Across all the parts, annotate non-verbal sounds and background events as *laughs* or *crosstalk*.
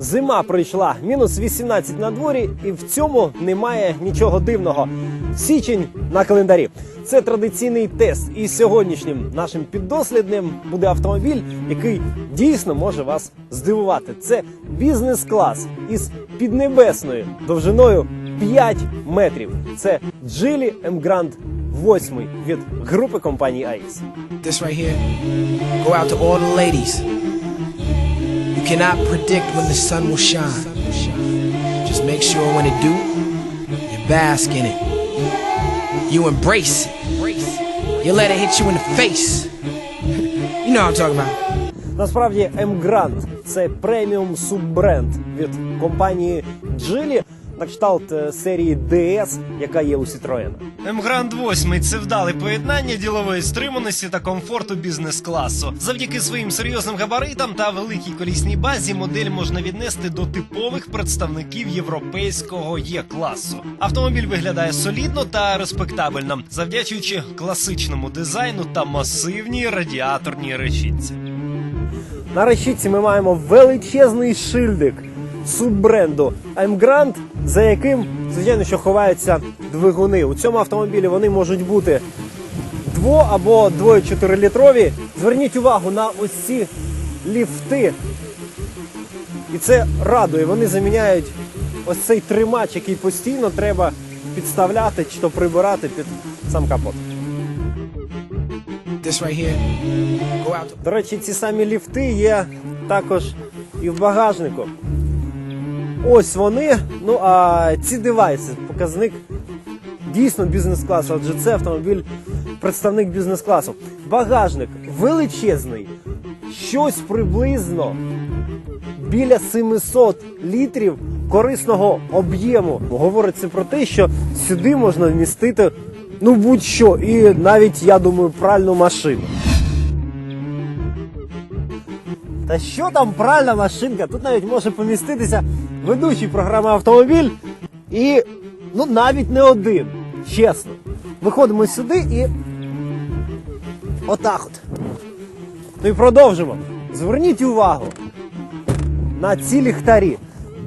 Зима прийшла, мінус 18 на дворі, і в цьому немає нічого дивного. Січень на календарі. Це традиційний тест. І сьогоднішнім нашим піддослідним буде автомобіль, який дійсно може вас здивувати. Це бізнес-клас із піднебесною довжиною 5 метрів. Це M Grand 8 від групи компанії AIS. This right go out to all the ladies. You cannot predict when the sun will shine. Just make sure when it do, you bask in it. You embrace it. You let it hit you in the face. *laughs* You know what I'm talking about. Насправді M-Grand – це преміум суббренд від компанії Geely На кшталт е, серії DS, яка є у Citroën. М-Гранд 8 – це вдале поєднання ділової стриманості та комфорту бізнес-класу. Завдяки своїм серйозним габаритам та великій колісній базі модель можна віднести до типових представників європейського Є-класу. Автомобіль виглядає солідно та респектабельно, завдячуючи класичному дизайну та масивній радіаторній решітці. На решітці ми маємо величезний шильдик суббренду M-Grand, за яким, звичайно, що ховаються двигуни. У цьому автомобілі вони можуть бути дво або двоє чотирилітрові. Зверніть увагу на ось ці ліфти. І це радує. Вони заміняють ось цей тримач, який постійно треба підставляти чи то прибирати під сам капот. This right here, go out До речі, ці самі ліфти є також і в багажнику. Ось вони. Ну а ці девайси, показник дійсно бізнес-класу, адже це автомобіль представник бізнес-класу. Багажник величезний, щось приблизно біля 700 літрів корисного об'єму. Говориться про те, що сюди можна вмістити ну будь-що, і навіть я думаю, пральну машину. Та що там пральна машинка? Тут навіть може поміститися ведучий програми автомобіль і ну навіть не один. Чесно. Виходимо сюди і отак от. Ну і продовжимо. Зверніть увагу на ці ліхтарі.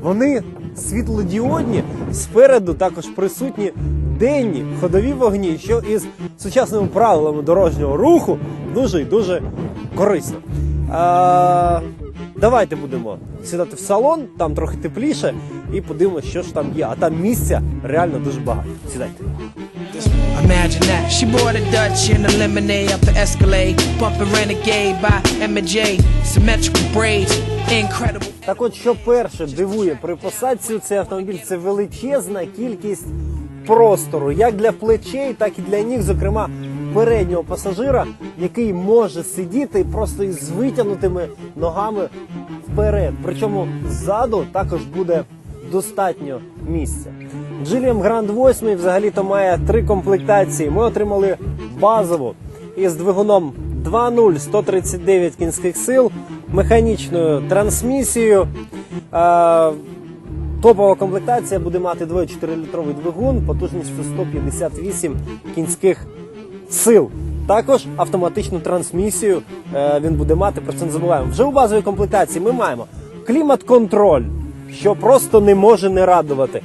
Вони світлодіодні, спереду також присутні денні ходові вогні, що із сучасними правилами дорожнього руху дуже і дуже корисно. А, давайте будемо сідати в салон, там трохи тепліше, і подивимося, що ж там є. А там місця реально дуже багато. Сідайте. Imagine that. She bought a Dutch and a lemonade up the Escalade. Bumping Renegade by M&J. Symmetrical braids. Incredible. Так от, що перше дивує при посадці у цей автомобіль, це величезна кількість простору, як для плечей, так і для ніг, зокрема переднього пасажира, який може сидіти просто із витягнутими ногами вперед. Причому ззаду також буде достатньо місця. Geely Grand 8 взагалі-то має три комплектації. Ми отримали базову із двигуном 2.0 139 кінських сил, механічною трансмісією. Е, Топова комплектація буде мати 2,4-літровий двигун потужністю 158 кінських сил. Також автоматичну трансмісію е, він буде мати, про це не забуваємо. Вже у базовій комплектації ми маємо клімат-контроль, що просто не може не радувати.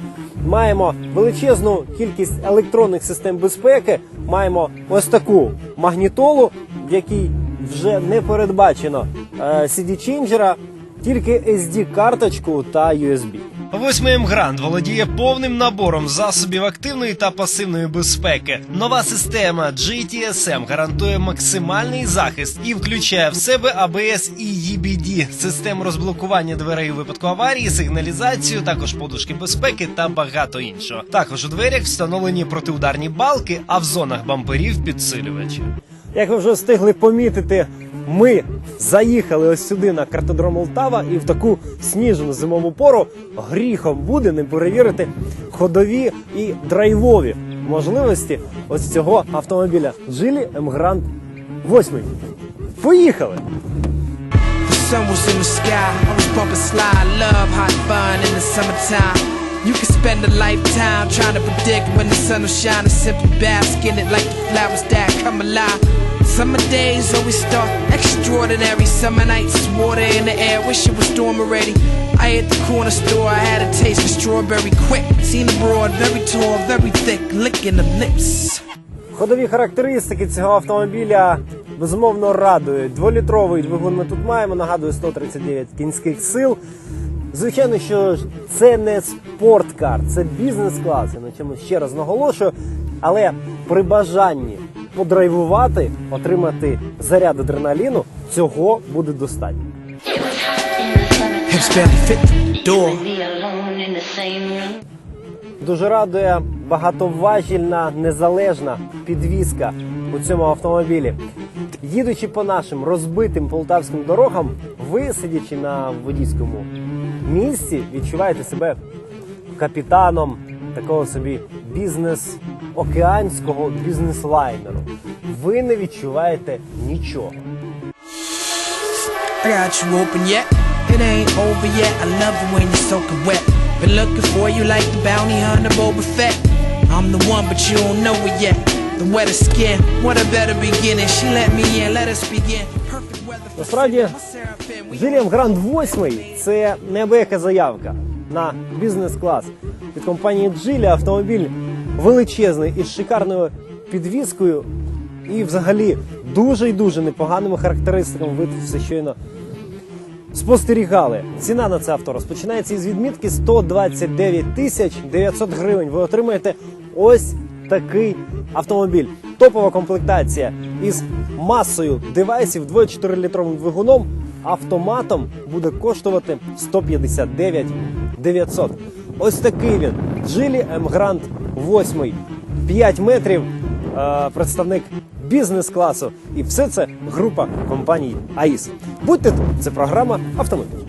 Маємо величезну кількість електронних систем безпеки, маємо ось таку магнітолу, в якій вже не передбачено е, CD-ченджера, тільки SD-карточку та USB. Восьмий М-Гранд володіє повним набором засобів активної та пасивної безпеки. Нова система GTSM гарантує максимальний захист і включає в себе ABS і EBD, систему розблокування дверей у випадку аварії, сигналізацію, також подушки безпеки та багато іншого. Також у дверях встановлені протиударні балки, а в зонах бамперів підсилювачі. Як ви вже встигли помітити, ми заїхали ось сюди на картодром Олтава, і в таку сніжну зимову пору гріхом буде не перевірити ходові і драйвові можливості ось цього автомобіля M Grand 8. Поїхали! Sun was in the sky. I was bumping slide. Love hot fun in the summertime. You can spend a lifetime trying to predict when the sun will shine and simply bask in it like the flowers that come alive. Summer days always start extraordinary. Summer nights, water in the air. Wish it was storm already. I hit the corner store, I had a taste of strawberry quick. Seen the broad, very tall, very thick, licking them lips. Ходові характеристики цього автомобіля безумовно радують. Дволітровий двигун ми тут маємо, нагадую, 139 кінських сил. Звичайно, що це не спорткар, це бізнес-клас. Я на чому ще раз наголошую. Але при бажанні подрайвувати, отримати заряд адреналіну, цього буде достатньо. Дуже радує багатоважільна незалежна підвізка у цьому автомобілі. Їдучи по нашим розбитим полтавським дорогам, ви, сидячи на водійському місці, відчуваєте себе капітаном такого собі бізнес океанського бізнес-лайнеру. Ви не відчуваєте нічого. I got you open yet. It ain't over yet. I love it when you're soaking wet. Been looking for you like the bounty hunter Boba Fett. I'm the one, but you don't know it yet. The wettest skin, what a better beginning. She let me in, let us begin. Perfect weather for Насправді, Жиліам Гранд 8 це неабияка заявка на бізнес-клас від компанії Джилі. Автомобіль величезний із шикарною підвіскою і взагалі дуже і дуже непоганими характеристиками. Ви тут все щойно спостерігали. Ціна на це авто розпочинається із відмітки 129 тисяч 900 гривень. Ви отримаєте ось такий автомобіль. Топова комплектація із масою девайсів 2,4 літровим двигуном. Автоматом буде коштувати 159 900. Ось такий він. Джилі М Грант 8. 5 метрів. е, Представник бізнес-класу. І все це група компаній АІС. Будьте тут, це програма Автомобіль.